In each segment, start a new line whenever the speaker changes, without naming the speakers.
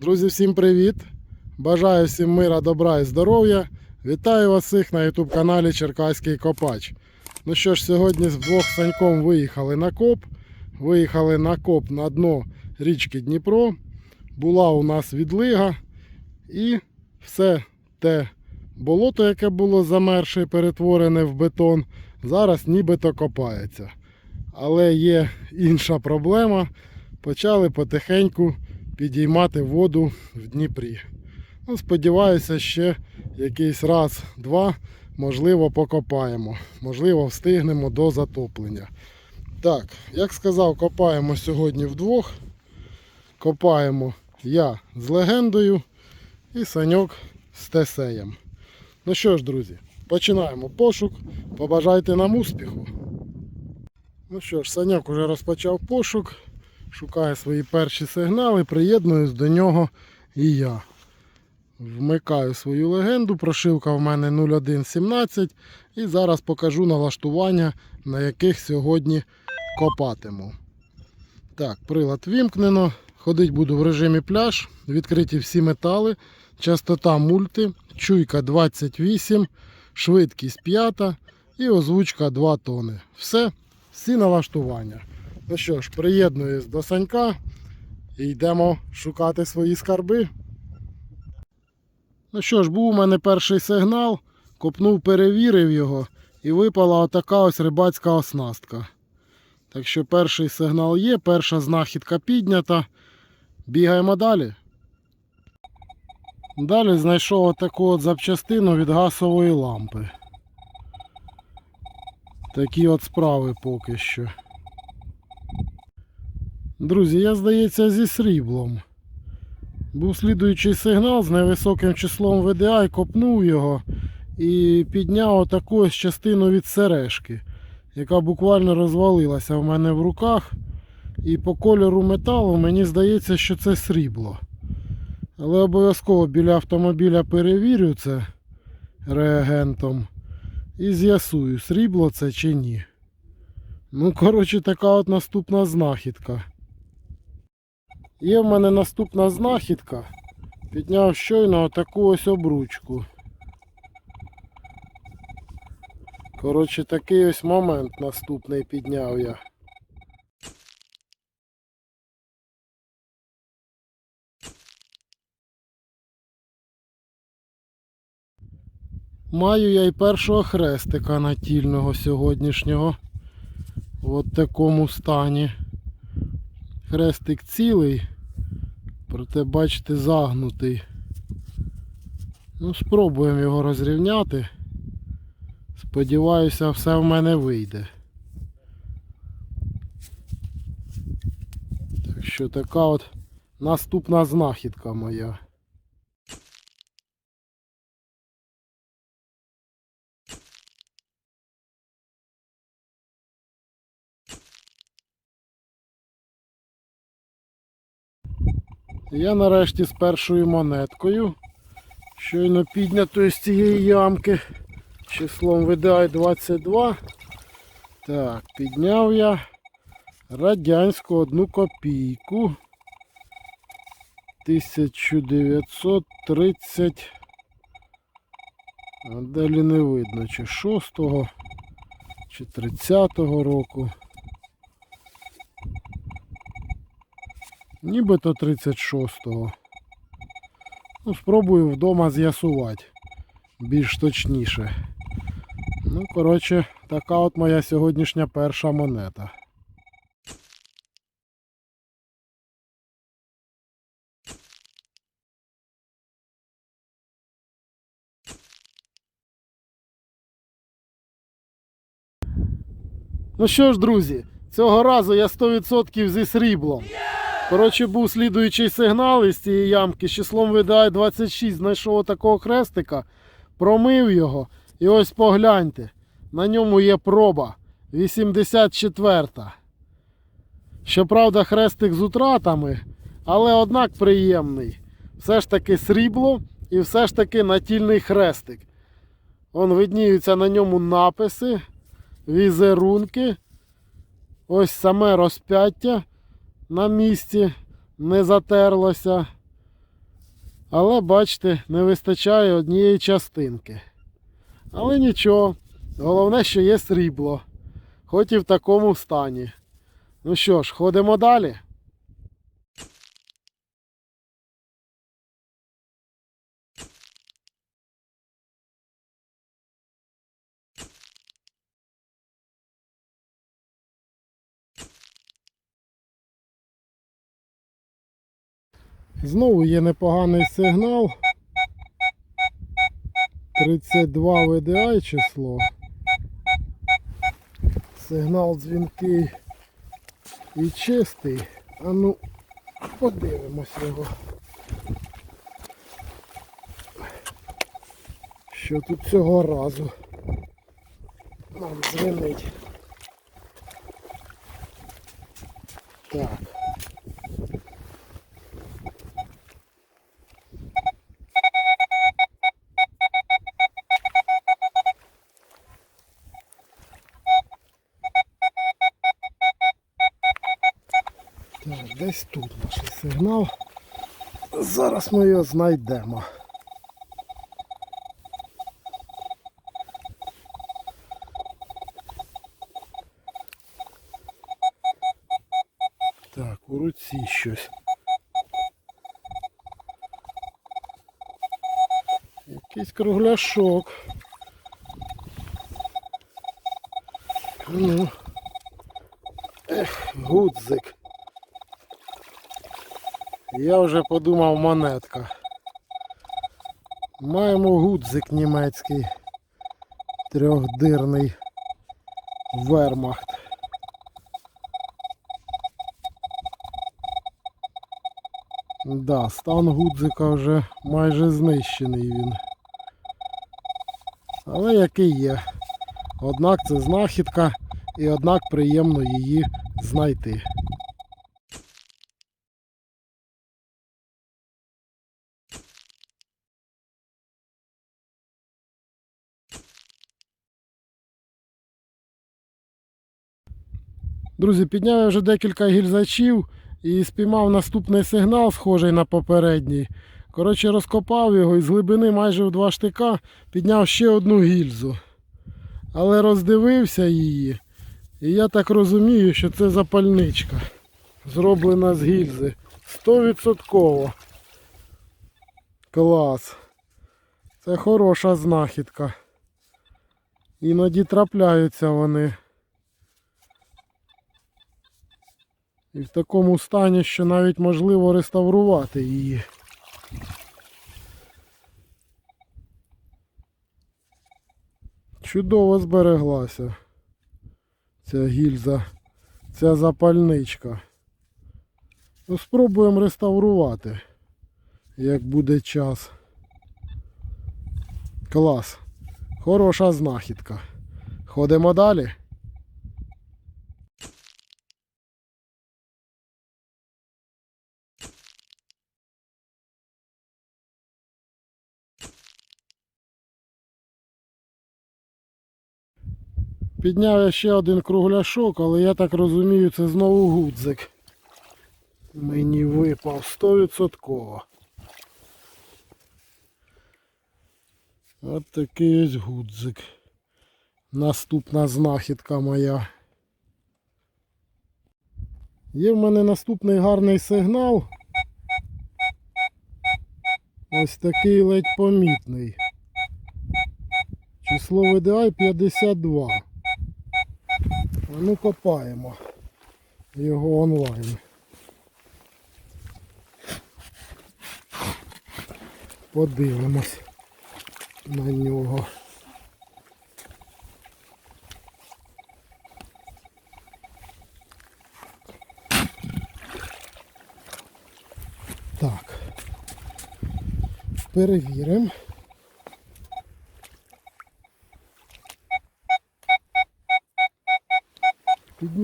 Друзі, всім привіт! Бажаю всім мира, добра і здоров'я. Вітаю вас всіх на YouTube каналі Черкаський Копач. Ну що ж, сьогодні з двох Саньком виїхали на коп. Виїхали на коп на дно річки Дніпро. Була у нас відлига. І все те болото, яке було замерше і перетворене в бетон, зараз нібито копається. Але є інша проблема. Почали потихеньку підіймати воду в Дніпрі. Ну, сподіваюся, ще якийсь раз, два, можливо, покопаємо. Можливо, встигнемо до затоплення. Так, як сказав, копаємо сьогодні вдвох. Копаємо я з легендою і саньок з тесеєм. Ну що ж, друзі, починаємо пошук. Побажайте нам успіху. Ну що ж, саньок уже розпочав пошук шукає свої перші сигнали, приєднуюсь до нього і я. Вмикаю свою легенду, прошивка в мене 0117 і зараз покажу налаштування, на яких сьогодні копатиму. Так, прилад вімкнено. Ходить буду в режимі пляж, відкриті всі метали, частота мульти, чуйка 28, швидкість 5 і озвучка 2 тони. Все, всі налаштування. Ну що ж, приєднуюсь до Санька і йдемо шукати свої скарби. Ну що ж, був у мене перший сигнал, копнув, перевірив його і випала отака ось рибацька оснастка. Так що перший сигнал є, перша знахідка піднята. Бігаємо далі. Далі знайшов отаку от запчастину від газової лампи. Такі от справи поки що. Друзі, я здається зі сріблом. Був слідуючий сигнал з невисоким числом VDI, копнув його і підняв отаку частину від сережки, яка буквально розвалилася в мене в руках. І по кольору металу мені здається, що це срібло. Але обов'язково біля автомобіля перевірю це реагентом і з'ясую, срібло це чи ні. Ну, коротше, така от наступна знахідка. Є в мене наступна знахідка. Підняв щойно таку ось обручку. Коротше, такий ось момент наступний підняв я. Маю я і першого хрестика натільного сьогоднішнього. В от такому стані. Хрестик цілий, проте, бачите, загнутий. Ну, спробуємо його розрівняти. Сподіваюся, все в мене вийде. Так що така от наступна знахідка моя. Я нарешті з першою монеткою, щойно піднятою з цієї ямки, числом VDI 22. Так, підняв я радянську одну копійку. 1930. А далі не видно, чи 6-го, чи 30-го року. Нібито 36-го. Ну, спробую вдома з'ясувати більш точніше. Ну, коротше, така от моя сьогоднішня перша монета. Ну що ж, друзі, цього разу я 100% зі сріблом. Коротше, був слідуючий сигнал із цієї ямки з числом VDI 26 знайшов такого хрестика, промив його. І ось погляньте, на ньому є проба 84. Щоправда, хрестик з утратами, але однак приємний. Все ж таки срібло і все ж таки натільний хрестик. Вон видніються на ньому написи, візерунки. Ось саме розп'яття на місці не затерлося. Але бачите, не вистачає однієї частинки. Але нічого. Головне, що є срібло. Хоч і в такому стані. Ну що ж, ходимо далі. Знову є непоганий сигнал. 32 VDI число. Сигнал дзвінкий і чистий. А ну, подивимось його. Що тут цього разу нам дзвенить. Так. Десь тут наш сигнал. Зараз ми його знайдемо. Так, у руці щось. Якийсь кругляшок. Ну. Ех, гудзик. Я вже подумав монетка. Маємо гудзик німецький. Трьохдирний вермахт. Да, стан гудзика вже майже знищений він. Але який є. Однак це знахідка і однак приємно її знайти. Друзі, підняв я вже декілька гільзачів і спіймав наступний сигнал, схожий на попередній. Коротше, розкопав його і з глибини майже в два штика підняв ще одну гільзу. Але роздивився її. І я так розумію, що це запальничка. Зроблена з гільзи. 100%. Клас. Це хороша знахідка. Іноді трапляються вони. І в такому стані, що навіть можливо реставрувати її. Чудово збереглася ця гільза, ця запальничка. Ну, спробуємо реставрувати, як буде час. Клас. Хороша знахідка. Ходимо далі. Підняв я ще один кругляшок, але я так розумію, це знову гудзик. Мені випав 100%. От такий ось гудзик. Наступна знахідка моя. Є в мене наступний гарний сигнал. Ось такий ледь помітний. Число VDI 52. Ну копаємо його онлайн. Подивимось на нього. Так. Перевіримо.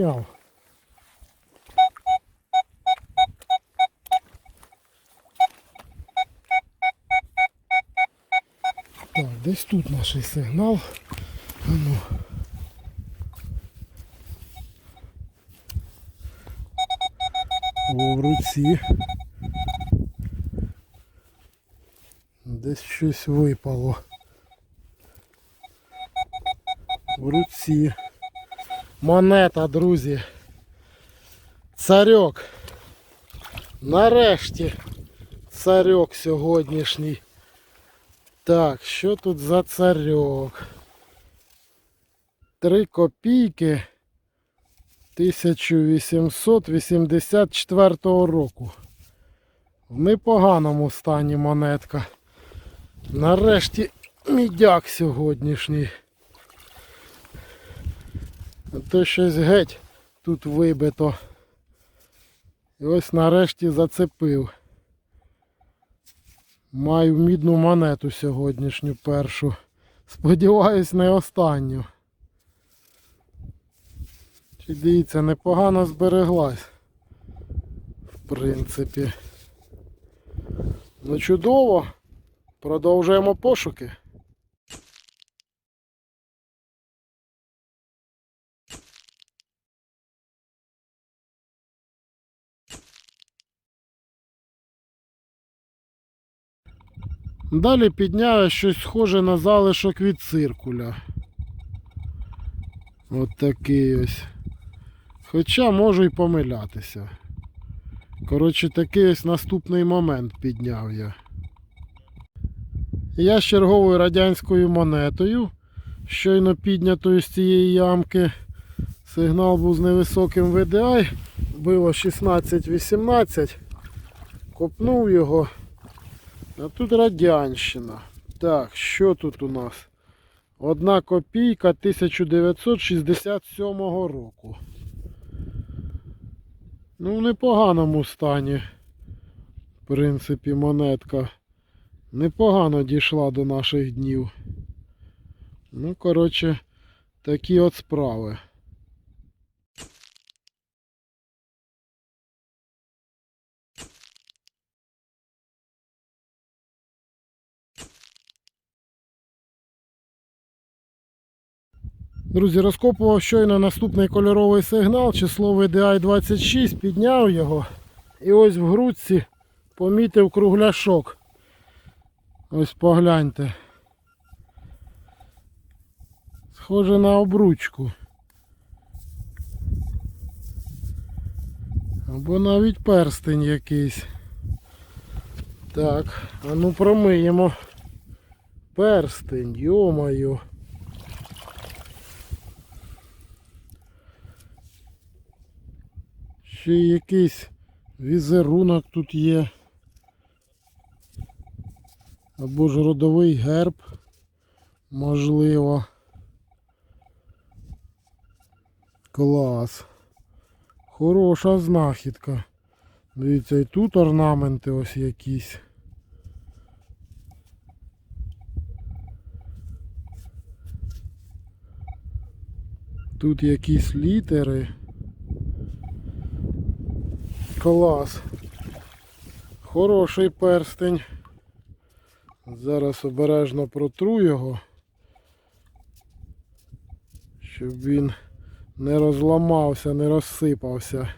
Підняв. Так, десь тут наш сигнал. Ну. О, в руці. Десь щось випало. В руці. Монета, друзі. Царьок. Нарешті царьок сьогоднішній. Так, що тут за царьок? Три копійки 1884 року. В непоганому стані монетка. Нарешті мідяк сьогоднішній. То щось геть тут вибито. І ось нарешті зацепив. Маю мідну монету сьогоднішню першу. Сподіваюсь, не останню. Чи дивіться, непогано збереглась. В принципі. Ну чудово. Продовжуємо пошуки. Далі підняю щось схоже на залишок від циркуля. От такий ось. Хоча можу й помилятися. Коротше, такий ось наступний момент підняв я. Я з черговою радянською монетою, щойно піднятою з цієї ямки. Сигнал був з невисоким VDI, було 16-18. Копнув його. А тут радянщина. Так, що тут у нас? Одна копійка 1967 року. Ну, в непоганому стані. В принципі, монетка непогано дійшла до наших днів. Ну, коротше, такі от справи. Друзі, розкопував щойно наступний кольоровий сигнал, число VDI 26, підняв його. І ось в грудці помітив кругляшок. Ось погляньте. Схоже на обручку. Або навіть перстень якийсь. Так, а ну промиємо. Перстень, йо-моє. Ще якийсь візерунок тут є. Або ж родовий герб, можливо. Клас. Хороша знахідка. Дивіться, і тут орнаменти ось якісь. Тут якісь літери. Клас. Хороший перстень. Зараз обережно протру його, щоб він не розламався, не розсипався.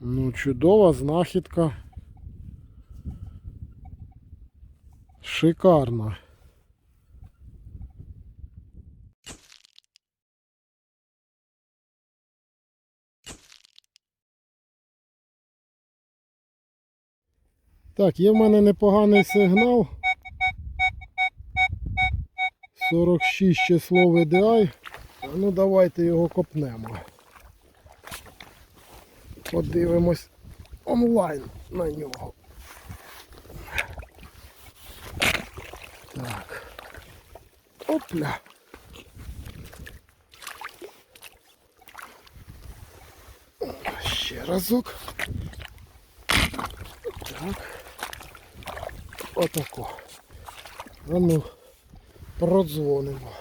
Ну, чудова знахідка. Шикарна. Так, є в мене непоганий сигнал. 46 число VDI. Ну давайте його копнемо. Подивимось онлайн на нього. Так. Опля. Ще разок. Так. Отако. А ну, продзвонимо.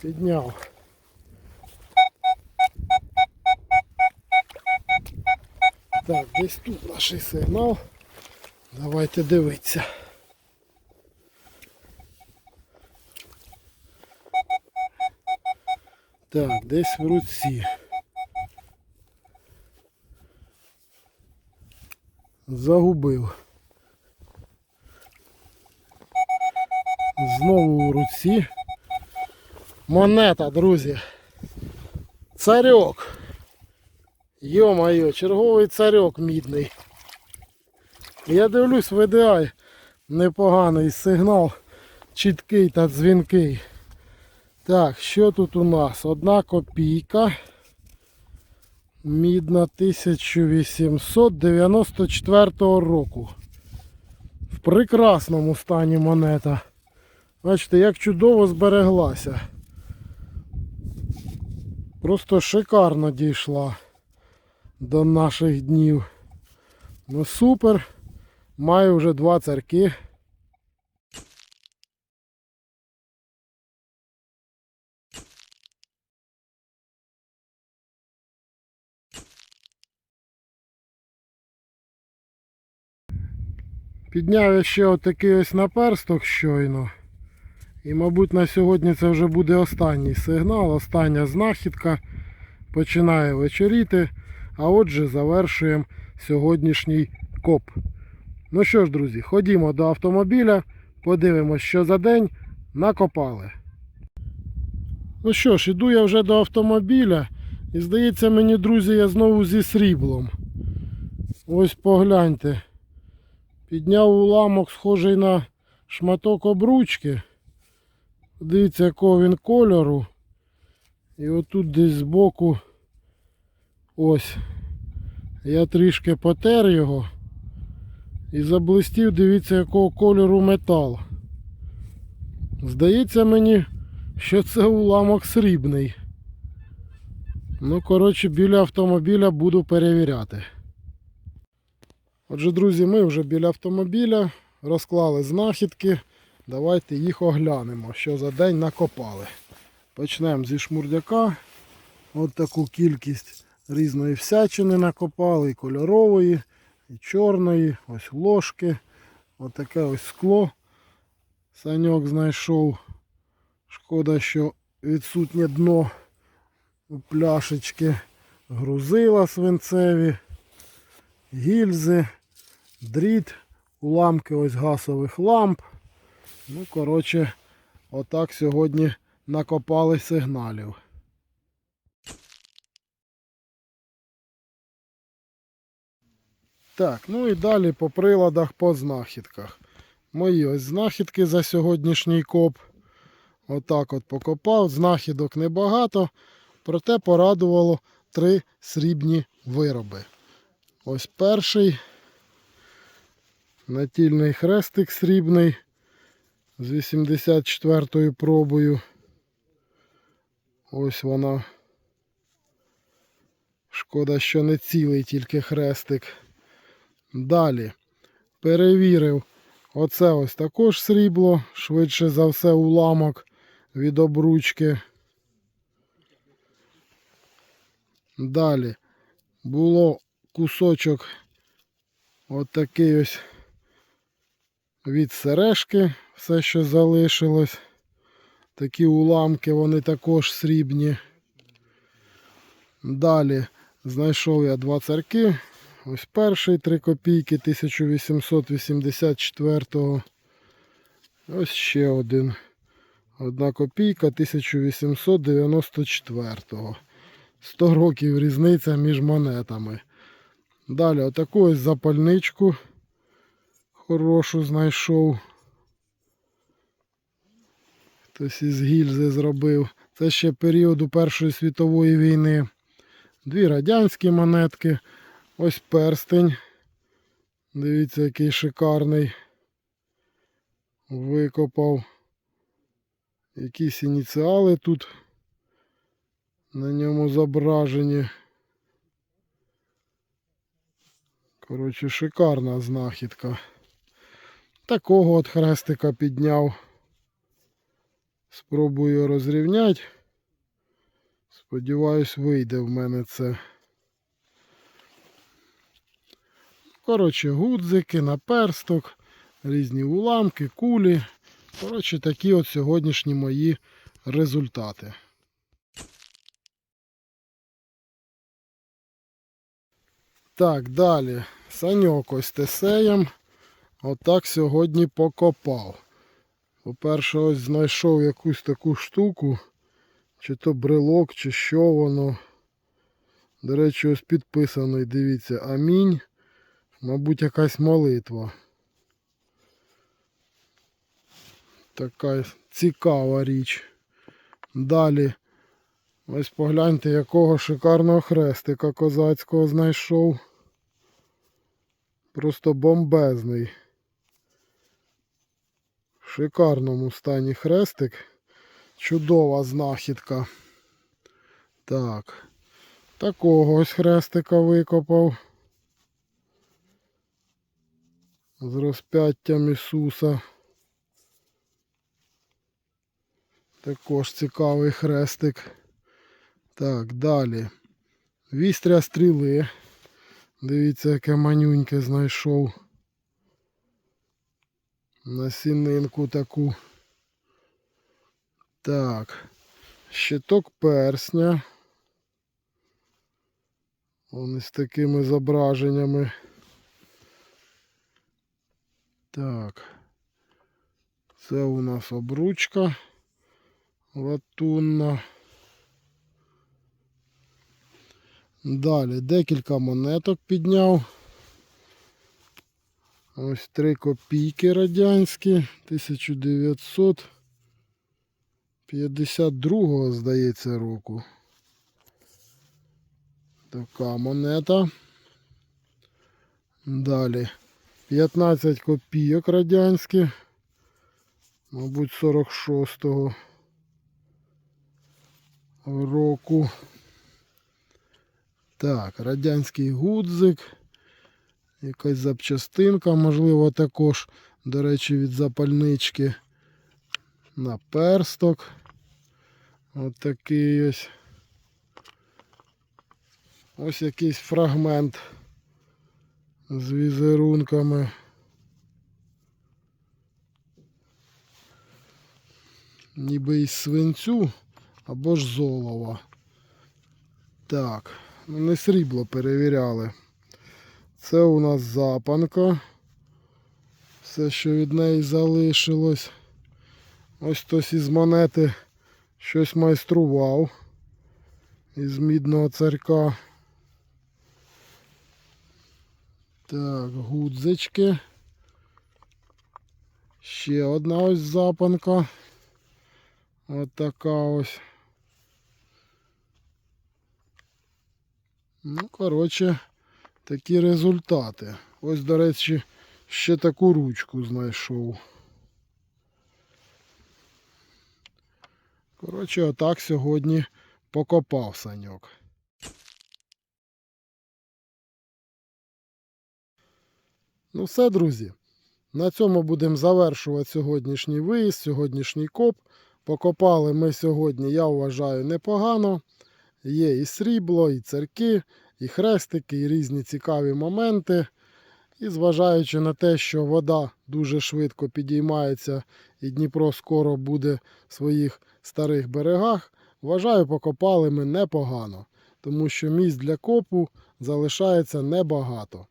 Підняв. Так, десь тут наш сигнал. Давайте дивитися. Так, десь в руці. Загубив. Знову у руці. Монета, друзі. Царьок. Йо-моє, черговий царьок мідний. Я дивлюсь, VDI непоганий сигнал, чіткий та дзвінкий. Так, що тут у нас? Одна копійка. Мідна 1894 року. В прекрасному стані монета. Бачите, як чудово збереглася. Просто шикарно дійшла до наших днів. Ну супер. Маю вже два царки. Підняв я ще отакий ось наперсток щойно. І, мабуть, на сьогодні це вже буде останній сигнал, остання знахідка. Починає вечоріти. А отже, завершуємо сьогоднішній коп. Ну що ж, друзі, ходімо до автомобіля, подивимось, що за день накопали. Ну що ж, іду я вже до автомобіля. І здається мені, друзі, я знову зі сріблом. Ось погляньте. Підняв уламок, схожий на шматок обручки. Дивіться, якого він кольору. І отут десь збоку ось. Я трішки потер його. І заблистів, дивіться, якого кольору метал. Здається мені, що це уламок срібний. Ну, коротше, біля автомобіля буду перевіряти. Отже, друзі, ми вже біля автомобіля розклали знахідки. Давайте їх оглянемо, що за день накопали. Почнемо зі шмурдяка. От таку кількість різної всячини накопали, і кольорової, і чорної, ось ложки. Отаке ось скло. Саньок знайшов. Шкода, що відсутнє дно у пляшечки. Грузила свинцеві, гільзи, дріт, уламки ось газових ламп. Ну, коротше, отак сьогодні накопали сигналів. Так, ну і далі по приладах, по знахідках. Мої ось знахідки за сьогоднішній коп. Отак от покопав. Знахідок небагато, проте порадувало три срібні вироби. Ось перший натільний хрестик срібний з 84-ю пробою. Ось вона. Шкода, що не цілий тільки хрестик. Далі перевірив. Оце ось також срібло, швидше за все уламок від обручки. Далі було кусочок отакий ось від сережки, все, що залишилось. Такі уламки, вони також срібні. Далі знайшов я два царки. Ось перший 3 копійки 1884. Ось ще один. Одна копійка 1894. 100 років різниця між монетами. Далі отаку ось запальничку хорошу знайшов. Хтось із гільзи зробив. Це ще періоду Першої світової війни. Дві радянські монетки. Ось перстень. Дивіться, який шикарний. Викопав. Якісь ініціали тут на ньому зображені. Коротше, шикарна знахідка. Такого от хрестика підняв. Спробую розрівняти. Сподіваюсь, вийде в мене це. Коротше, гудзики, наперсток, різні уламки, кулі. Коротше, такі от сьогоднішні мої результати. Так, далі. Саньок ось тесеєм. Отак сьогодні покопав. По-перше, ось знайшов якусь таку штуку. Чи то брелок, чи що воно. До речі, ось підписаний, дивіться, амінь. Мабуть, якась молитва. Така цікава річ. Далі. Ось погляньте, якого шикарного хрестика козацького знайшов. Просто бомбезний. В шикарному стані хрестик. Чудова знахідка. Так. Такого ось хрестика викопав. З розп'яттям Ісуса. Також цікавий хрестик. Так, далі. Вістря стріли. Дивіться, яке манюньке знайшов. Насінинку таку. Так. Щиток персня. Вони з такими зображеннями. Так. Це у нас обручка латунна. Далі декілька монеток підняв. Ось три копійки радянські 1952 здається, року. Така монета. Далі 15 копійок радянські. Мабуть, 46-го року. Так, радянський гудзик. Якась запчастинка, можливо, також, до речі, від запальнички. Наперсток. Ось такий ось. Ось якийсь фрагмент з візерунками. Ніби із свинцю або ж золова. Так, не срібло перевіряли. Це у нас запанка. Все, що від неї залишилось. Ось хтось із монети щось майстрував із мідного царька. Так, гудзички. Ще одна ось запанка. От така ось. Ну, коротше, такі результати. Ось, до речі, ще таку ручку знайшов. Коротше, отак сьогодні покопав саньок. Ну все, друзі. На цьому будемо завершувати сьогоднішній виїзд, сьогоднішній коп. Покопали ми сьогодні, я вважаю, непогано. Є і срібло, і церкви, і хрестики, і різні цікаві моменти. І зважаючи на те, що вода дуже швидко підіймається і Дніпро скоро буде в своїх старих берегах, вважаю, покопали ми непогано, тому що місць для копу залишається небагато.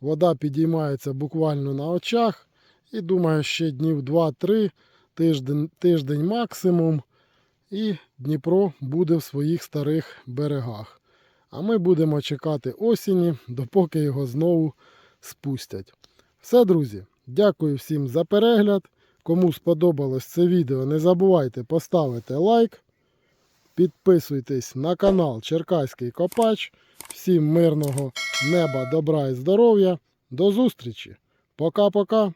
Вода підіймається буквально на очах, і думаю, ще днів 2-3, тиждень, тиждень максимум, і Дніпро буде в своїх старих берегах. А ми будемо чекати осені, допоки його знову спустять. Все, друзі, дякую всім за перегляд. Кому сподобалось це відео, не забувайте поставити лайк. Підписуйтесь на канал Черкаський Копач. Всім мирного неба, добра і здоров'я. До зустрічі. Пока-пока.